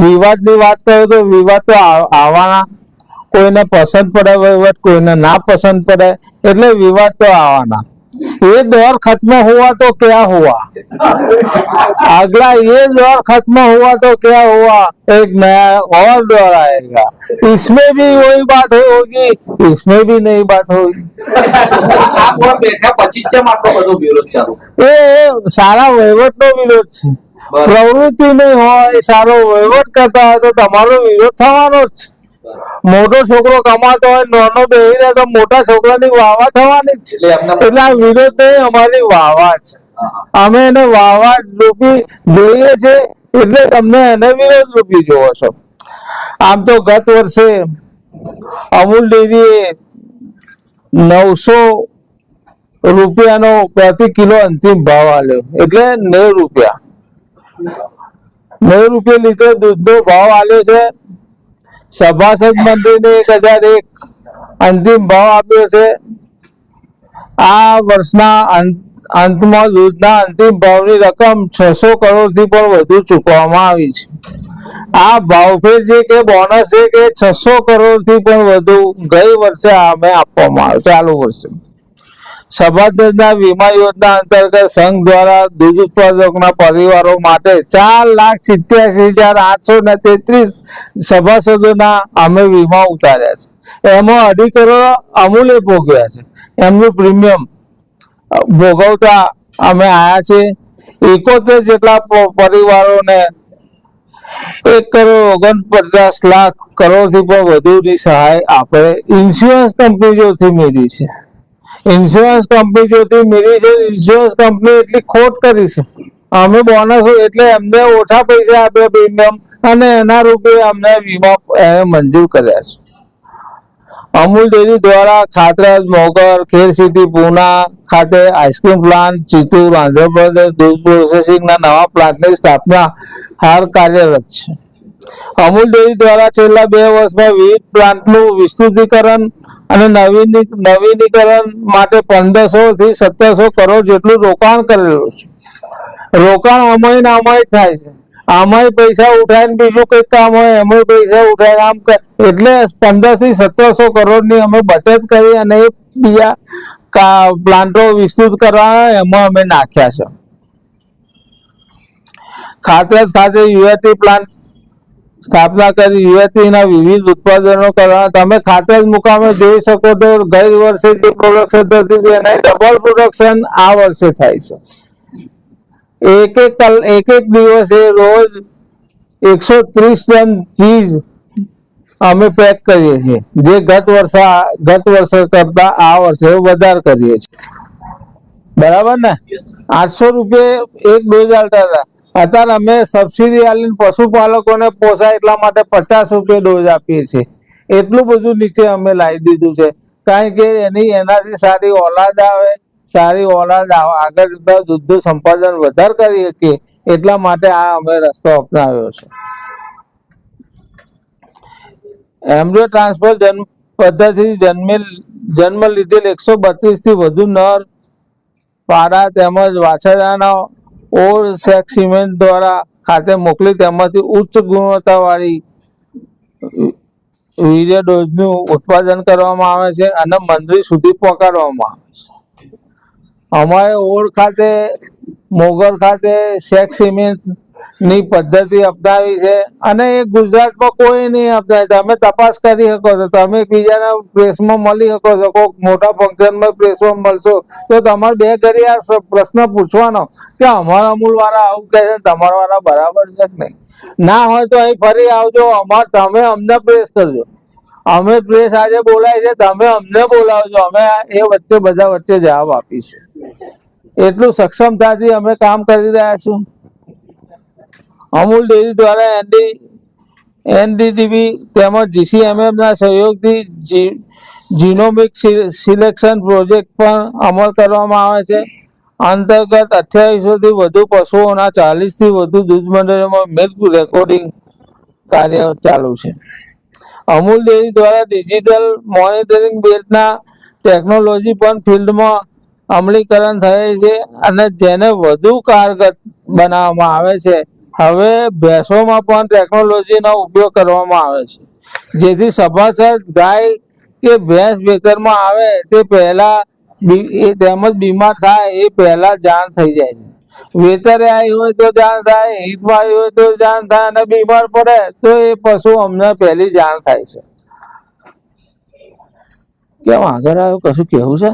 વિવાદની વાત કરો તો વિવાદ તો આ- આવવાના કોઈને પસંદ પડે વહીવટ કોઈને ના પસંદ પડે એટલે વિવાદ તો આવવાના ये दौर खत्म हुआ तो क्या हुआ अगला ये दौर खत्म हुआ तो क्या हुआ एक नया और दौर आएगा इसमें भी वही बात होगी इसमें भी नई बात होगी આ બોર્ડ બેઠા પછી જ કેમ આટલો બધો વિરોધ ચાલુ એ એ સારા વહીવટનો વિરોધ છે બરાબર. પ્રવૃત્તિ નહીં હોય સારો વહીવટ કરતા હોય તો તમારો વિરોધ થવાનો જ મોટો છોકરો કમાતો હોય નાનો બેહી રહે તો મોટા છોકરાની વાવા થવાની જ એટલે આ વિરોધ નહીં અમારી વાવા છે. અમે એને વાવા રૂપી જોઈએ છે એટલે તમને એને વિરોધ રૂપી જોવો છો. આમ તો ગત વર્ષે અમૂલ ડેરીએ નવસો રૂપિયાનો પ્રતિ કિલો અંતિમ ભાવ આવ્યો એટલે નેવ રૂપિયા. નેવું રૂપિયા લીટર દૂધનો ભાવ આવ્યો છે. સભાસદ મંત્રીને એક હજાર એક અંતિમ ભાવ આપ્યો છે. આ વર્ષના અંત- અંતમાં દૂધના અંતિમ ભાવની રકમ છસો કરોડથી પણ વધુ ચૂકવવામાં આવી છે. આ ભાવફેર છે કે બોનસ છે કે છસો કરોડથી પણ વધુ ગઈ વર્ષે અમે આપવામાં આવ્યો ચાલુ વર્ષે. સભાસદના વીમા યોજના અંતર્ગત સંઘ દ્વારા ઉત્પાદકોના પરિવારો માટે ચાર લાખ સિત્યાસી હજાર આઠસો ને તેત્રીસ સભાસદોના અમે વીમા ઉતાર્યા છે. એમાં અઢી કરોડ અમૂલે ભોગવ્યા છે. એમનું પ્રીમિયમ ભોગવતા અમે આવ્યા છે એકોતેર જેટલા પરિવારોને એક કરોડ ઓગણપચાસ લાખ કરોડથી પણ વધુની સહાય આપણે ઇન્સ્યોરન્સ કંપનીઓથી મેળવી છે. ઇન્સ્યોરન્સ કંપનીઓથી મેળવી છે ઇન્સ્યોરન્સ કંપની એટલી ખોટ કરી છે. અમે બોનસ એટલે એમને ઓછા પૈસા આપ્યા પ્રીમિયમ અને એના રૂપે અમને વીમા મંજૂર કર્યા છે. અમૂલ ડેરી દ્વારા ખાતરાજ, મોગર, ખેર સિટી, પૂના ખાતે આઈસ્ક્રીમ પ્લાન્ટ, ચિત્તૂર આંધ્રપ્રદેશ દૂધ પ્રોસેસિંગના નવા પ્લાન્ટની સ્થાપના હાલ કાર્યરત છે. અમૂલ ડેરી દ્વારા છેલ્લા બે વર્ષમાં વિવિધ પ્લાન્ટનું વિસ્તૃતિકરણ અને નવીનીકરણ માટે પંદરસો થી સત્તરસો કરોડ જેટલું રોકાણ કરેલું છે. રોકાણ અમય ને અમય થાય છે. આમાંય પૈસા ઉઠાઈને બીજું કંઈક કામ હોય, એમાંય પૈસા ઉઠાઈને આમ એટલે પંદરથી સત્તરસો કરોડની અમે બચત કરી અને બીજા પ્લાન્ટો વિસ્તૃત કરવા એમાં અમે નાખ્યા છે. ખાતરજ ખાતે યુએટી પ્લાન્ટ સ્થાપના કરી. યુએટીના વિવિધ ઉત્પાદનો કરવા તમે ખાતરજ મુકામે જોઈ શકો તો ગઈ વર્ષે જે પ્રોડક્શન થતી હતી એને ડબલ પ્રોડક્શન આ વર્ષે થાય છે. એક એક કલ- એક એક દિવસે રોજ એકસો ત્રીસ ટન ચીજ અમે પેક કરીએ છીએ. જે ગત વર્ષે ગત વર્ષે કરતા આ વર્ષે વધારે કરીએ છીએ. બરાબર ને? આઠસો રૂપિયા એક ડોઝ આલતા હતા. અત્યારે અમે સબસિડી આલીને પશુપાલકોને પોસાય એટલા માટે પચાસ રૂપિયા ડોઝ આપીએ છીએ. એટલું બધું નીચે અમે લાવી દીધું છે. કારણ કે એની, એનાથી સારી ઓલાદ આવે, સારી ઓલાદ આવે, આગળ જતા દૂધનું સંપાદન વધારે કરી શકીએ, એટલા માટે આ અમે રસ્તો અપનાવ્યો છે. એમ્બ્રિયો ટ્રાન્સફર જન્મ પદ્ધતિ જન્મેલ, જન્મ લીધેલ એકસો બત્રીસથી વધુ નર પાડા તેમજ વાછરડાના ઓર સેક્સ સિમેન્ટ દ્વારા ખાતે મોકલી તેમાંથી ઉચ્ચ ગુણવત્તાવાળી વીર્ય ડોઝનું ઉત્પાદન કરવામાં આવે છે અને મંદિર સુધી પહોંચાડવામાં આવે છે. અમારે ઓળ ખાતે, મોગર ખાતે સેક્સ સિમેન્ટ ની પદ્ધતિ અપનાવી છે અને એ ગુજરાતમાં કોઈ નહીં અપનાવે તમે તપાસ કરી શકો છો. તમે એકબીજાના પ્રેસમાં મળી શકો છો. કોઈક મોટા ફંક્શનમાં પ્રેસમાં મળશો. તો તમારે બે ઘડી આ પ્રશ્ન પૂછવાનો કે અમારા અમૂલ વાળા આવું કહે છે તમારા વાળા બરાબર છે કે નહીં? ના હોય તો અહીં ફરી આવજો. અમાર, તમે અમને પ્રેસ કરજો. અમે પ્રેસ આજે બોલાય છે. તમે અમને બોલાવજો. અમે એ વચ્ચે, બધા વચ્ચે જવાબ આપીશું. એટલું સક્ષમતાથી અમે કામ કરી રહ્યા છું અમૂલ ડેરી દ્વારા એનડી એનડીટીવી તેમજ ડીસીએમએમના સહયોગથી જીનોમિક સિલેક્શન પ્રોજેક્ટ પણ અમલ કરવામાં આવે છે. અંતર્ગત અઠ્યાવીસોથી વધુ પશુઓના ચાલીસથી વધુ દૂધ મંડળીઓમાં મિલ્ક રેકોર્ડિંગ કાર્ય ચાલુ છે. અમૂલ ડેરી દ્વારા ડિજિટલ મોનિટરિંગ બેલ્ટના ટેકનોલોજી પણ ફિલ્ડમાં અમલીકરણ થયેલ છે અને જેને વધુ કારગત બનાવવામાં આવે છે. હવે ભેંસોમાં પણ ટેકનોલોજીનો ઉપયોગ કરવામાં આવે છે. જેથી સભાસદ ગાય કે ભેંસ વેતરમાં આવે તે પહેલા તેમજ બીમાર થાય એ પહેલા જાણ થઈ જાય છે. વેતરે આવી હોય તો જાણ થાય હિટમાં આવી હોય તો જાણ થાય અને બીમાર પડે તો એ પશુ અમને પહેલી જાણ થાય છે. કેમ આગળ આવ્યો? કશું કેવું છે?